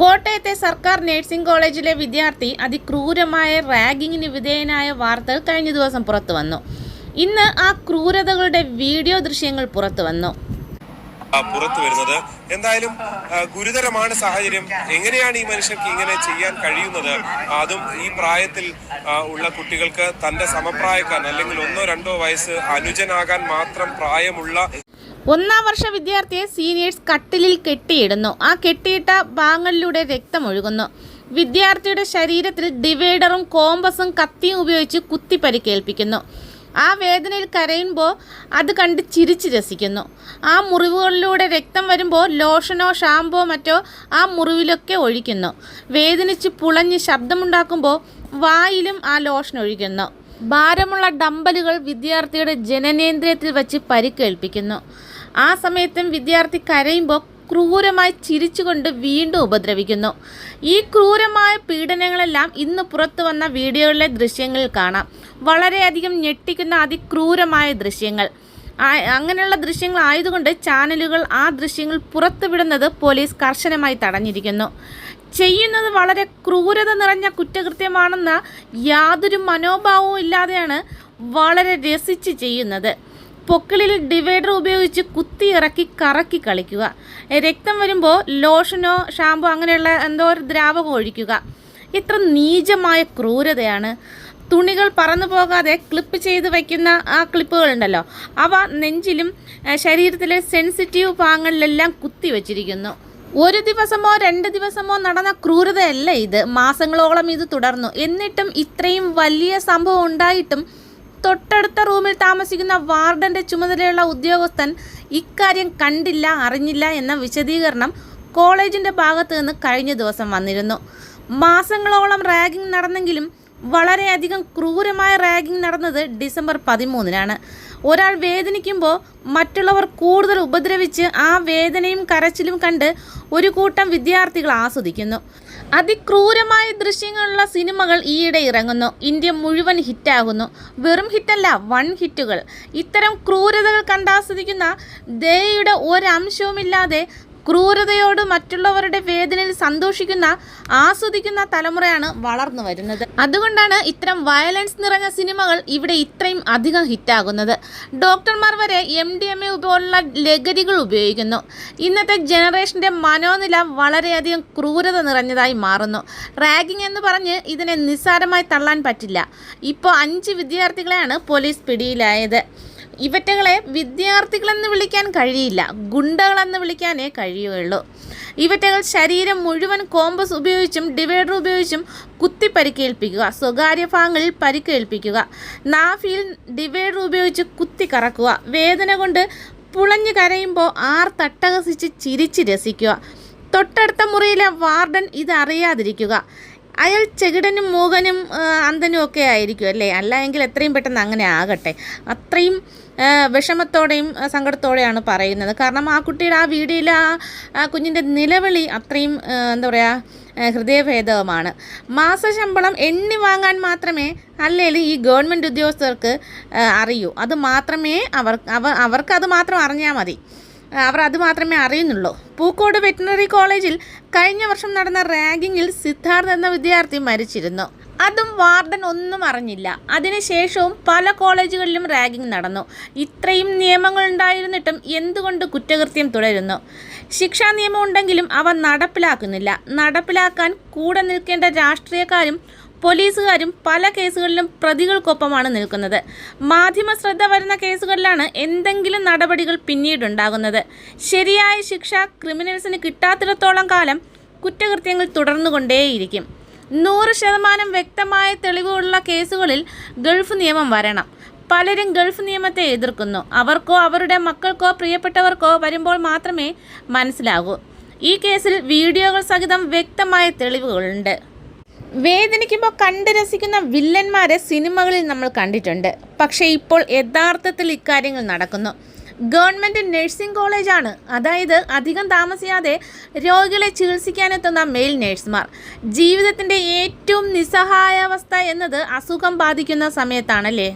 കോട്ടയത്തെ സർക്കാർ നഴ്സിംഗ് കോളേജിലെ വിദ്യാർത്ഥി അതിക്രൂരമായ റാഗിങ്ങിന് വിധേയനായ വാർത്തകൾ കഴിഞ്ഞ ദിവസം പുറത്തു വന്നു. ഇന്ന് ആ ക്രൂരതകളുടെ വീഡിയോ ദൃശ്യങ്ങൾ പുറത്തു വന്നു. പുറത്തു വരുന്നത്. എന്തായാലും ഗുരുതരമാണ് സാഹചര്യം. എങ്ങനെയാണ് ഈ മനുഷ്യർക്ക് ഇങ്ങനെ ചെയ്യാൻ കഴിയുന്നത്? അതും ഈ പ്രായത്തിൽ ഉള്ള കുട്ടികൾക്ക് തന്റെ സമപ്രായക്കാരൻ അല്ലെങ്കിൽ ഒന്നോ രണ്ടോ വയസ്സ് അനുജനാകാൻ മാത്രം പ്രായമുള്ള ഒന്നാം വർഷ വിദ്യാർത്ഥിയെ സീനിയേഴ്സ് കട്ടിലിൽ കെട്ടിയിടുന്നു. ആ കെട്ടിയിട്ട ഭാഗങ്ങളിലൂടെ രക്തമൊഴുകുന്നു വിദ്യാർത്ഥിയുടെ ശരീരത്തിൽ ഡിവൈഡറും കോമ്പസും കത്തിയും ഉപയോഗിച്ച് കുത്തി പരിക്കേൽപ്പിക്കുന്നു ആ വേദനയിൽ കരയുമ്പോൾ അത് കണ്ട് ചിരിച്ച് രസിക്കുന്നു. ആ മുറിവുകളിലൂടെ രക്തം വരുമ്പോൾ ലോഷനോ ഷാമ്പോ മറ്റോ ആ മുറിവിലൊക്കെ ഒഴിക്കുന്നു. വേദനിച്ച് പുളഞ്ഞ് ശബ്ദമുണ്ടാക്കുമ്പോൾ വായിലും ആ ലോഷൻ ഒഴിക്കുന്നു. ഭാരമുള്ള ഡമ്പലുകൾ വിദ്യാർത്ഥിയുടെ ജനനേന്ദ്രിയത്തിൽ വച്ച് പരിക്കേൽപ്പിക്കുന്നു. ആ സമയത്തും വിദ്യാർത്ഥി കരയുമ്പോൾ ക്രൂരമായി ചിരിച്ചുകൊണ്ട് വീണ്ടും ഉപദ്രവിക്കുന്നു. ഈ ക്രൂരമായ പീഡനങ്ങളെല്ലാം ഇന്ന് പുറത്തു വന്ന വീഡിയോകളിലെ ദൃശ്യങ്ങളിൽ കാണാം. വളരെയധികം ഞെട്ടിക്കുന്ന അതിക്രൂരമായ ദൃശ്യങ്ങൾ. അങ്ങനെയുള്ള ദൃശ്യങ്ങൾ ആയതുകൊണ്ട് ചാനലുകൾ ആ ദൃശ്യങ്ങൾ പുറത്തുവിടുന്നത് പോലീസ് കർശനമായി തടഞ്ഞിരിക്കുന്നു. ചെയ്യുന്നത് വളരെ ക്രൂരത നിറഞ്ഞ കുറ്റകൃത്യമാണെന്ന യാതൊരു മനോഭാവവും ഇല്ലാതെയാണ് വളരെ രസിച്ച് ചെയ്യുന്നത്. പൊക്കിളിൽ ഡിവൈഡർ ഉപയോഗിച്ച് കുത്തി ഇറക്കി കറക്കി കളിക്കുക. രക്തം വരുമ്പോൾ ലോഷനോ ഷാമ്പോ അങ്ങനെയുള്ള എന്തോ ഒരു ദ്രാവകം ഒഴിക്കുക. ഇത്ര നീചമായ ക്രൂരതയാണ്. തുണികൾ പറന്നു പോകാതെ ക്ലിപ്പ് ചെയ്ത് വയ്ക്കുന്ന ആ ക്ലിപ്പുകൾ ഉണ്ടല്ലോ അവ നെഞ്ചിലും ശരീരത്തിലെ സെൻസിറ്റീവ് ഭാഗങ്ങളിലെല്ലാം കുത്തി വച്ചിരിക്കുന്നു. ഒരു ദിവസമോ രണ്ട് ദിവസമോ നടന്ന ക്രൂരതയല്ല ഇത്. മാസങ്ങളോളം ഇത് തുടർന്നു. എന്നിട്ടും ഇത്രയും വലിയ സംഭവം ഉണ്ടായിട്ടും തൊട്ടടുത്ത റൂമിൽ താമസിക്കുന്ന വാർഡന്റെ ചുമതലയുള്ള ഉദ്യോഗസ്ഥൻ ഇക്കാര്യം കണ്ടില്ല അറിഞ്ഞില്ല എന്ന വിശദീകരണം കോളേജിന്റെ ഭാഗത്ത് നിന്ന് കഴിഞ്ഞ ദിവസം വന്നിരുന്നു. മാസങ്ങളോളം റാഗിംഗ് നടന്നെങ്കിലും വളരെയധികം ക്രൂരമായ റാഗിംഗ് നടന്നത് ഡിസംബർ പതിമൂന്നിനാണ്. ഒരാൾ വേദനിക്കുമ്പോൾ മറ്റുള്ളവർ കൂടുതൽ ഉപദ്രവിച്ച് ആ വേദനയും കരച്ചിലും കണ്ട് ഒരു കൂട്ടം വിദ്യാർത്ഥികൾ ആസ്വദിക്കുന്നു. അതിക്രൂരമായ ദൃശ്യങ്ങളുള്ള സിനിമകൾ ഈയിടെ ഇറങ്ങുന്നു. ഇന്ത്യ മുഴുവൻ ഹിറ്റാകുന്നു. വെറും ഹിറ്റല്ല വൺ ഹിറ്റുകൾ. ഇത്തരം ക്രൂരതകൾ കണ്ടാസ്വദിക്കുന്ന ദയയുടെ ഒരംശവുമില്ലാതെ ക്രൂരതയോട് മറ്റുള്ളവരുടെ വേദനയിൽ സന്തോഷിക്കുന്ന ആസ്വദിക്കുന്ന തലമുറയാണ് വളർന്നു വരുന്നത്. അതുകൊണ്ടാണ് ഇത്തരം വയലൻസ് നിറഞ്ഞ സിനിമകൾ ഇവിടെ ഇത്രയും അധികം ഹിറ്റാകുന്നത്. ഡോക്ടർമാർ വരെ എം ഡി എം എ പോലുള്ള ലഹരികൾ ഉപയോഗിക്കുന്നു. ഇന്നത്തെ ജനറേഷന്റെ മനോനില വളരെയധികം ക്രൂരത നിറഞ്ഞതായി മാറുന്നു. റാഗിംഗ് എന്ന് പറഞ്ഞ് ഇതിനെ നിസ്സാരമായി തള്ളാൻ പറ്റില്ല. ഇപ്പോൾ അഞ്ച് വിദ്യാർത്ഥികളെയാണ് പോലീസ് പിടിയിലായത്. ഇവറ്റകളെ വിദ്യാർത്ഥികളെന്ന് വിളിക്കാൻ കഴിയില്ല ഗുണ്ടകളെന്ന് വിളിക്കാനേ കഴിയുകയുള്ളൂ. ഇവറ്റകൾ ശരീരം മുഴുവൻ കോമ്പസ് ഉപയോഗിച്ചും ഡിവൈഡർ ഉപയോഗിച്ചും കുത്തി പരിക്കേൽപ്പിക്കുക സ്വകാര്യ ഭാഗങ്ങളിൽ പരിക്കേൽപ്പിക്കുക നാഫിയിൽ ഡിവൈഡർ ഉപയോഗിച്ച് കുത്തി കറക്കുക വേദന കൊണ്ട് പുളഞ്ഞു കരയുമ്പോൾ ആർ തട്ടഹസിച്ച് ചിരിച്ച് രസിക്കുക തൊട്ടടുത്ത മുറിയിലെ വാർഡൻ ഇതറിയാതിരിക്കുക അയാൾ ചെകിടനും മൂകനും അന്തനും ഒക്കെ ആയിരിക്കും അല്ലേ? അല്ല എങ്കിൽ എത്രയും പെട്ടെന്ന് അങ്ങനെ ആകട്ടെ. അത്രയും വിഷമത്തോടെയും സങ്കടത്തോടെയാണ് പറയുന്നത്. കാരണം ആ കുട്ടിയുടെ ആ വീഡിയോയിൽ ആ കുഞ്ഞിന്റെ നിലവിളി അത്രയും എന്താ പറയുക ഹൃദയഭേദവുമാണ് മാസശമ്പളം എണ്ണി വാങ്ങാൻ മാത്രമേ അല്ലെങ്കിൽ ഈ ഗവൺമെന്റ് ഉദ്യോഗസ്ഥർക്ക് അറിയൂ. അത് മാത്രമേ അവർ അവ അവർക്ക് അത് മാത്രം അറിഞ്ഞാൽ മതി. അവർ അത് മാത്രമേ അറിയുന്നുള്ളൂ. പൂക്കോട് വെറ്റിനറി കോളേജിൽ കഴിഞ്ഞ വർഷം നടന്ന റാഗിങ്ങിൽ സിദ്ധാർത്ഥ് എന്ന വിദ്യാർത്ഥി മരിച്ചിരുന്നു. അതും വാർഡൻ ഒന്നും അറിഞ്ഞില്ല. അതിനുശേഷവും പല കോളേജുകളിലും റാഗിംഗ് നടന്നു. ഇത്രയും നിയമങ്ങൾ ഉണ്ടായിരുന്നിട്ടും എന്തുകൊണ്ട് കുറ്റകൃത്യം തുടരുന്നു? ശിക്ഷാ നിയമം ഉണ്ടെങ്കിലും അവ നടപ്പിലാക്കുന്നില്ല. നടപ്പിലാക്കാൻ കൂടെ നിൽക്കേണ്ട രാഷ്ട്രീയക്കാരും പോലീസുകാരും പല കേസുകളിലും പ്രതികൾക്കൊപ്പമാണ് നിൽക്കുന്നത്. മാധ്യമ ശ്രദ്ധ വരുന്ന കേസുകളിലാണ് എന്തെങ്കിലും നടപടികൾ പിന്നീടുണ്ടാകുന്നത്. ശരിയായ ശിക്ഷ ക്രിമിനൽസിന് കിട്ടാത്തിടത്തോളം കാലം കുറ്റകൃത്യങ്ങൾ തുടർന്നുകൊണ്ടേയിരിക്കും. നൂറ് ശതമാനം വ്യക്തമായ തെളിവുകളുള്ള കേസുകളിൽ ഗൾഫ് നിയമം വരണം. പലരും ഗൾഫ് നിയമത്തെ എതിർക്കുന്നു. അവർക്കോ അവരുടെ മക്കൾക്കോ പ്രിയപ്പെട്ടവർക്കോ വരുമ്പോൾ മാത്രമേ മനസ്സിലാകൂ. ഈ കേസിൽ വീഡിയോകൾ സഹിതം വ്യക്തമായ തെളിവുകളുണ്ട്. വേദനിക്കുമ്പോൾ കണ്ട് രസിക്കുന്ന വില്ലന്മാരെ സിനിമകളിൽ നമ്മൾ കണ്ടിട്ടുണ്ട്. പക്ഷേ ഇപ്പോൾ യഥാർത്ഥത്തിൽ ഇക്കാര്യങ്ങൾ നടക്കുന്നു. ഗവൺമെന്റ് നഴ്സിംഗ് കോളേജാണ്. അതായത് അധികം താമസിയാതെ രോഗികളെ ചികിത്സിക്കാനെത്തുന്ന മെയിൽ നഴ്സുമാർ. ജീവിതത്തിന്റെ ഏറ്റവും നിസ്സഹായാവസ്ഥ എന്നത് അസുഖം ബാധിക്കുന്ന സമയത്താണല്ലേ?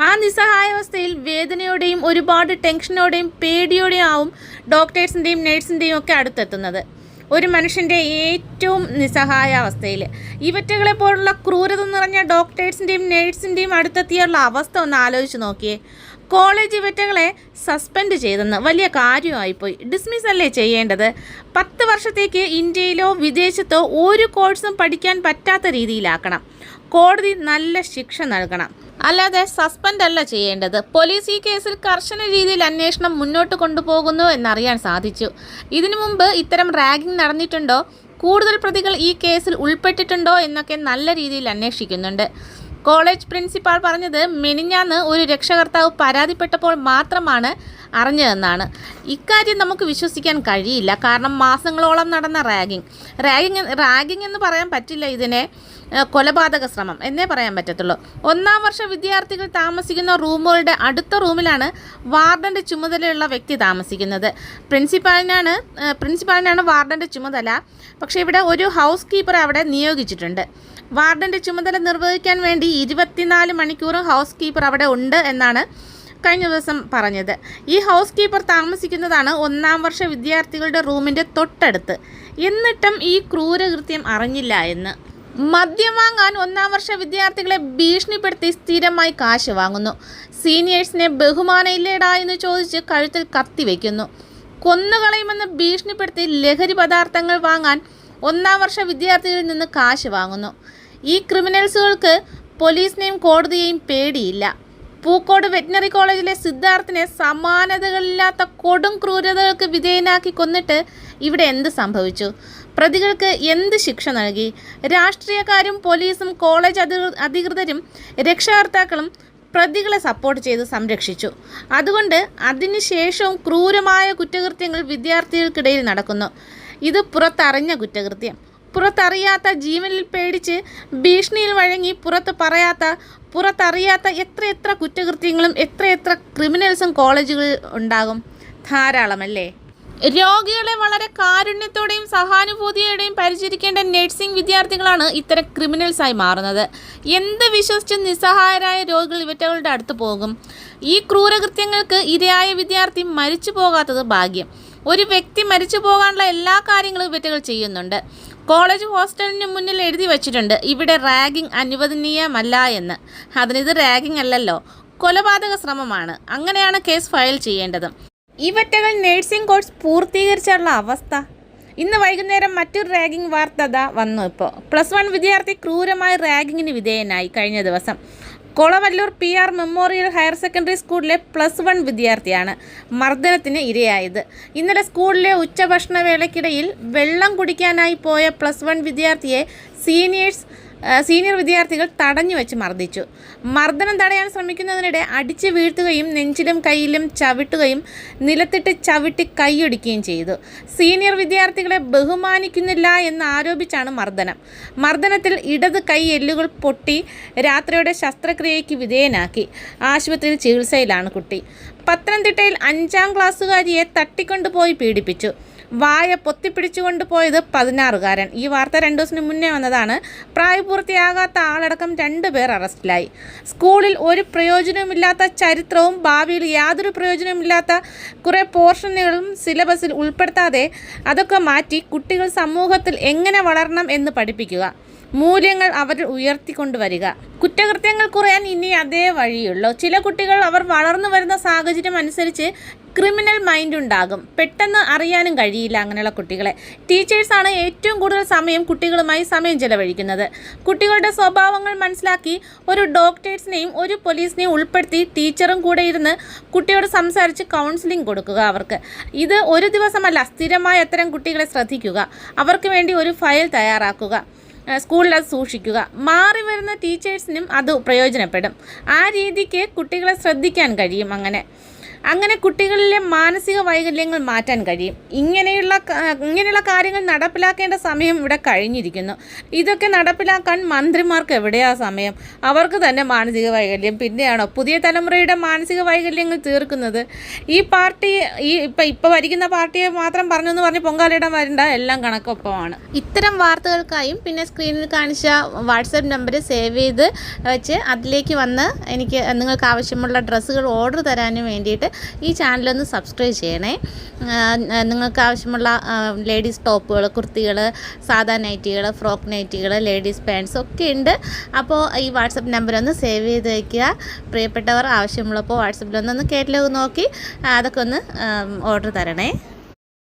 ആ നിസ്സഹായാവസ്ഥയിൽ വേദനയോടെയും ഒരുപാട് ടെൻഷനോടെയും പേടിയോടെയും ആവും ഡോക്ടേഴ്സിന്റെയും നഴ്സിന്റെയും ഒക്കെ അടുത്തെത്തുന്നത്. ഒരു മനുഷ്യന്റെ ഏറ്റവും നിസ്സഹായാവസ്ഥയിൽ ഇവറ്റകളെ പോലുള്ള ക്രൂരത നിറഞ്ഞ ഡോക്ടേഴ്സിന്റെയും നേഴ്സിന്റെയും അടുത്തെത്തിയുള്ള അവസ്ഥ ഒന്ന് ആലോചിച്ച് നോക്കിയേ. കോളേജ് ഇവറ്റകളെ സസ്പെൻഡ് ചെയ്തെന്ന് വലിയ കാര്യമായിപ്പോയി. ഡിസ്മിസ് അല്ലേ ചെയ്യേണ്ടത്? പത്ത് വർഷത്തേക്ക് ഇന്ത്യയിലോ വിദേശത്തോ ഒരു കോഴ്സും പഠിക്കാൻ പറ്റാത്ത രീതിയിലാക്കണം. കോടതി നല്ല ശിക്ഷ നൽകണം. അല്ലാതെ സസ്പെൻഡ് അല്ല ചെയ്യേണ്ടത്. പോലീസ് ഈ കേസിൽ കർശന രീതിയിൽ അന്വേഷണം മുന്നോട്ട് കൊണ്ടുപോകുന്നു എന്നറിയാൻ സാധിച്ചു. ഇതിനു മുമ്പ് ഇത്തരം റാഗിംഗ് നടന്നിട്ടുണ്ടോ? കൂടുതൽ പ്രതികൾ ഈ കേസിൽ ഉൾപ്പെട്ടിട്ടുണ്ടോ എന്നൊക്കെ നല്ല രീതിയിൽ അന്വേഷിക്കുന്നുണ്ട്. കോളേജ് പ്രിൻസിപ്പാൾ പറഞ്ഞത് മെനിഞ്ഞാന്ന് ഒരു രക്ഷകർത്താവ് പരാതിപ്പെട്ടപ്പോൾ മാത്രമാണ് അറിഞ്ഞതെന്നാണ്. ഇക്കാര്യം നമുക്ക് വിശ്വസിക്കാൻ കഴിയില്ല. കാരണം മാസങ്ങളോളം നടന്ന റാഗിങ്. റാഗിങ് റാഗിങ് എന്ന് പറയാൻ പറ്റില്ല ഇതിനെ. കൊലപാതക ശ്രമം. എന്നേ പറയാൻ പറ്റത്തുള്ളൂ. ഒന്നാം വർഷ വിദ്യാർത്ഥികൾ താമസിക്കുന്ന റൂമുകളുടെ അടുത്ത റൂമിലാണ് വാർഡന്റെ ചുമതലയുള്ള വ്യക്തി താമസിക്കുന്നത്. പ്രിൻസിപ്പാളിനാണ് പ്രിൻസിപ്പാളിനാണ് വാർഡന്റെ ചുമതല. പക്ഷേ ഇവിടെ ഒരു ഹൗസ് കീപ്പറെ അവിടെ നിയോഗിച്ചിട്ടുണ്ട്. വാർഡന്റെ ചുമതല നിർവഹിക്കാൻ വേണ്ടി ഇരുപത്തിനാല് മണിക്കൂറും ഹൗസ് കീപ്പർ അവിടെ ഉണ്ട് എന്നാണ് കഴിഞ്ഞ ദിവസം പറഞ്ഞത്. ഈ ഹൗസ് കീപ്പർ താമസിക്കുന്നതാണ് ഒന്നാം വർഷ വിദ്യാർത്ഥികളുടെ റൂമിന്റെ തൊട്ടടുത്ത്. എന്നിട്ടും ഈ ക്രൂരകൃത്യം അറിഞ്ഞില്ല എന്ന്. മദ്യം വാങ്ങാൻ ഒന്നാം വർഷ വിദ്യാർത്ഥികളെ ഭീഷണിപ്പെടുത്തി സ്ഥിരമായി കാശ് വാങ്ങുന്നു. സീനിയേഴ്സിനെ ബഹുമാനമില്ലേടാ എന്ന് ചോദിച്ച് കഴുത്തിൽ കത്തി വയ്ക്കുന്നു കൊന്നുകളയുമെന്ന് ഭീഷണിപ്പെടുത്തി ലഹരി പദാർത്ഥങ്ങൾ വാങ്ങാൻ ഒന്നാം വർഷ വിദ്യാർത്ഥികളിൽ നിന്ന് കാശ് വാങ്ങുന്നു. ഈ ക്രിമിനൽസുകൾക്ക് പോലീസിനെയും കോടതിയെയും പേടിയില്ല. പൂക്കോട് വെറ്റിനറി കോളേജിലെ സിദ്ധാർത്ഥിനെ സമാനതകളില്ലാത്ത കൊടും ക്രൂരതകൾക്ക് വിധേയനാക്കി കൊന്നിട്ട് ഇവിടെ എന്ത് സംഭവിച്ചു? പ്രതികൾക്ക് എന്ത് ശിക്ഷ നൽകി? രാഷ്ട്രീയക്കാരും പോലീസും കോളേജ് അധികൃതരും രക്ഷകർത്താക്കളും പ്രതികളെ സപ്പോർട്ട് ചെയ്ത് സംരക്ഷിച്ചു. അതുകൊണ്ട് അതിനുശേഷവും ക്രൂരമായ കുറ്റകൃത്യങ്ങൾ വിദ്യാർത്ഥികൾക്കിടയിൽ നടക്കുന്നു. ഇത് പുറത്തറിഞ്ഞ കുറ്റകൃത്യം. പുറത്തറിയാത്ത ജീവനിൽ പേടിച്ച് ഭീഷണിയിൽ വഴങ്ങി പുറത്ത് പറയാത്ത പുറത്തറിയാത്ത എത്രയെത്ര കുറ്റകൃത്യങ്ങളും എത്രയെത്ര ക്രിമിനൽസും കോളേജുകളിൽ ഉണ്ടാകും. ധാരാളമല്ലേ? രോഗികളെ വളരെ കാരുണ്യത്തോടെയും സഹാനുഭൂതിയോടെയും പരിചരിക്കേണ്ട നഴ്സിംഗ് വിദ്യാർത്ഥികളാണ് ഇത്തരം ക്രിമിനൽസായി മാറുന്നത്. എന്ത് വിശ്വസിച്ച് നിസ്സഹായരായ രോഗികൾ ഇവറ്റകളുടെ അടുത്ത് പോകും? ഈ ക്രൂരകൃത്യങ്ങൾക്ക് ഇരയായ വിദ്യാർത്ഥി മരിച്ചു പോകാത്തത് ഭാഗ്യം. ഒരു വ്യക്തി മരിച്ചു പോകാനുള്ള എല്ലാ കാര്യങ്ങളും ഇവറ്റകൾ ചെയ്യുന്നുണ്ട്. കോളേജ് ഹോസ്റ്റലിന് മുന്നിൽ എഴുതി വച്ചിട്ടുണ്ട് ഇവിടെ റാഗിംഗ് അനുവദനീയമല്ല എന്ന്. അതിനിത് റാഗിംഗ് അല്ലല്ലോ കൊലപാതക ശ്രമമാണ്. അങ്ങനെയാണ് കേസ് ഫയൽ ചെയ്യേണ്ടത്. ഇവറ്റകൾ നേഴ്സിംഗ് കോഴ്സ് പൂർത്തീകരിച്ചുള്ള അവസ്ഥ. ഇന്ന് വൈകുന്നേരം മറ്റൊരു റാഗിംഗ് വാർത്ത വന്നു ഇപ്പോൾ പ്ലസ് വൺ വിദ്യാർത്ഥി ക്രൂരമായ റാഗിങ്ങിന് വിധേയനായി കഴിഞ്ഞ ദിവസം. Kolavallur P R memorial higher secondary സ്കൂളിലെ പ്ലസ് വൺ വിദ്യാർത്ഥിയാണ് മർദ്ദനത്തിന് ഇരയായത്. ഇന്നലെ സ്കൂളിലെ ഉച്ചഭക്ഷണ വേളയ്ക്കിടയിൽ വെള്ളം കുടിക്കാനായി പോയ പ്ലസ് വൺ വിദ്യാർത്ഥിയെ സീനിയേഴ്സ് സീനിയർ വിദ്യാർത്ഥികൾ തടഞ്ഞു വെച്ച് മർദ്ദിച്ചു. മർദ്ദനം തടയാൻ ശ്രമിക്കുന്നതിനിടെ അടിച്ച് വീഴ്ത്തുകയും നെഞ്ചിലും കയ്യിലും ചവിട്ടുകയും നിലത്തിട്ട് ചവിട്ടി കൈയൊടിക്കുകയും ചെയ്തു. സീനിയർ വിദ്യാർത്ഥികളെ ബഹുമാനിക്കുന്നില്ല എന്ന് ആരോപിച്ചാണ് മർദ്ദനം. മർദ്ദനത്തിൽ ഇടത് കൈ എല്ലുകൾ പൊട്ടി രാത്രിയുടെ ശസ്ത്രക്രിയയ്ക്ക് വിധേയനാക്കി. ആശുപത്രിയിൽ ചികിത്സയിലാണ് കുട്ടി. പത്തനംതിട്ടയിൽ അഞ്ചാം ക്ലാസ്സുകാരിയെ തട്ടിക്കൊണ്ടുപോയി പീഡിപ്പിച്ചു. വായ പൊത്തിപ്പിടിച്ചുകൊണ്ട് പോയത് പതിനാറുകാരൻ. ഈ വാർത്ത രണ്ടു ദിവസത്തിന് മുന്നേ വന്നതാണ്. പ്രായപൂർത്തിയാകാത്ത ആളടക്കം രണ്ടു പേർ അറസ്റ്റിലായി. സ്കൂളിൽ ഒരു പ്രയോജനവുമില്ലാത്ത ചരിത്രവും ഭാവിയിൽ യാതൊരു പ്രയോജനവുമില്ലാത്ത കുറേ പോർഷനുകളും സിലബസിൽ ഉൾപ്പെടുത്താതെ അതൊക്കെ മാറ്റി കുട്ടികൾ സമൂഹത്തിൽ എങ്ങനെ വളരണം എന്ന് പഠിപ്പിക്കുക. മൂല്യങ്ങൾ അവർ ഉയർത്തിക്കൊണ്ടുവരിക. കുറ്റകൃത്യങ്ങൾ കുറയാൻ ഇനി അതേ വഴിയുള്ളൂ. ചില കുട്ടികൾ അവർ വളർന്നു വരുന്ന സാഹചര്യം അനുസരിച്ച് ക്രിമിനൽ മൈൻഡ് ഉണ്ടാകും. പെട്ടെന്ന് അറിയാനും കഴിയില്ല അങ്ങനെയുള്ള കുട്ടികളെ. ടീച്ചേഴ്സാണ് ഏറ്റവും കൂടുതൽ സമയം കുട്ടികളുമായി സമയം ചെലവഴിക്കുന്നത്. കുട്ടികളുടെ സ്വഭാവങ്ങൾ മനസ്സിലാക്കി ഒരു ഡോക്ടേഴ്സിനെയും ഒരു പോലീസിനെയും ഉൾപ്പെടുത്തി ടീച്ചറും കൂടെ ഇരുന്ന് കുട്ടിയോട് സംസാരിച്ച് കൗൺസിലിംഗ് കൊടുക്കുക അവർക്ക്. ഇത് ഒരു ദിവസമല്ല സ്ഥിരമായ അത്തരം കുട്ടികളെ ശ്രദ്ധിക്കുക. അവർക്ക് വേണ്ടി ഒരു ഫയൽ തയ്യാറാക്കുക. സ്കൂളിൽ അത് സൂക്ഷിക്കുക. മാറി വരുന്ന ടീച്ചേഴ്സിനും അത് പ്രയോജനപ്പെടും. ആ രീതിക്ക് കുട്ടികളെ ശ്രദ്ധിക്കാൻ കഴിയും അങ്ങനെ. അങ്ങനെ കുട്ടികളിലെ മാനസിക വൈകല്യങ്ങൾ മാറ്റാൻ കഴിയും. ഇങ്ങനെയുള്ള ഇങ്ങനെയുള്ള കാര്യങ്ങൾ നടപ്പിലാക്കേണ്ട സമയം ഇവിടെ കഴിഞ്ഞിരിക്കുന്നു. ഇതൊക്കെ നടപ്പിലാക്കാൻ മന്ത്രിമാർക്ക് എവിടെയാ സമയം? അവർക്ക് തന്നെ മാനസിക വൈകല്യം. പിന്നെയാണോ പുതിയ തലമുറയുടെ മാനസിക വൈകല്യങ്ങൾ തീർക്കുന്നത്? ഈ പാർട്ടി ഈ ഇപ്പം ഇപ്പം ഭരിക്കുന്ന പാർട്ടിയെ മാത്രം പറഞ്ഞു എന്ന് പറഞ്ഞ് പൊങ്കാലയിടാൻ വരണ്ട എല്ലാം കണക്കൊപ്പമാണ്. ഇത്തരം വാർത്തകൾക്കായും പിന്നെ സ്ക്രീനിൽ കാണിച്ച വാട്സപ്പ് നമ്പർ സേവ് ചെയ്ത് വെച്ച് അതിലേക്ക് വന്ന് എനിക്ക് നിങ്ങൾക്ക് ആവശ്യമുള്ള ഡ്രസ്സുകൾ ഓർഡർ തരാനും വേണ്ടിയിട്ട് ഈ ചാനലൊന്ന് സബ്സ്ക്രൈബ് ചെയ്യണേ. നിങ്ങൾക്ക് ആവശ്യമുള്ള ലേഡീസ് ടോപ്പുകൾ കുർത്തികൾ സാധാ നൈറ്റികൾ ഫ്രോക്ക് നൈറ്റികൾ ലേഡീസ് പാൻസ് ഒക്കെ ഉണ്ട്. അപ്പോൾ ഈ വാട്സപ്പ് നമ്പർ ഒന്ന് സേവ് ചെയ്ത് വയ്ക്കുക പ്രിയപ്പെട്ടവർ ആവശ്യമുള്ളപ്പോൾ വാട്സപ്പിലൊന്നൊന്ന് കേട്ടലോഗ് നോക്കി. അതൊക്കെ ഒന്ന് ഓർഡർ തരണേ.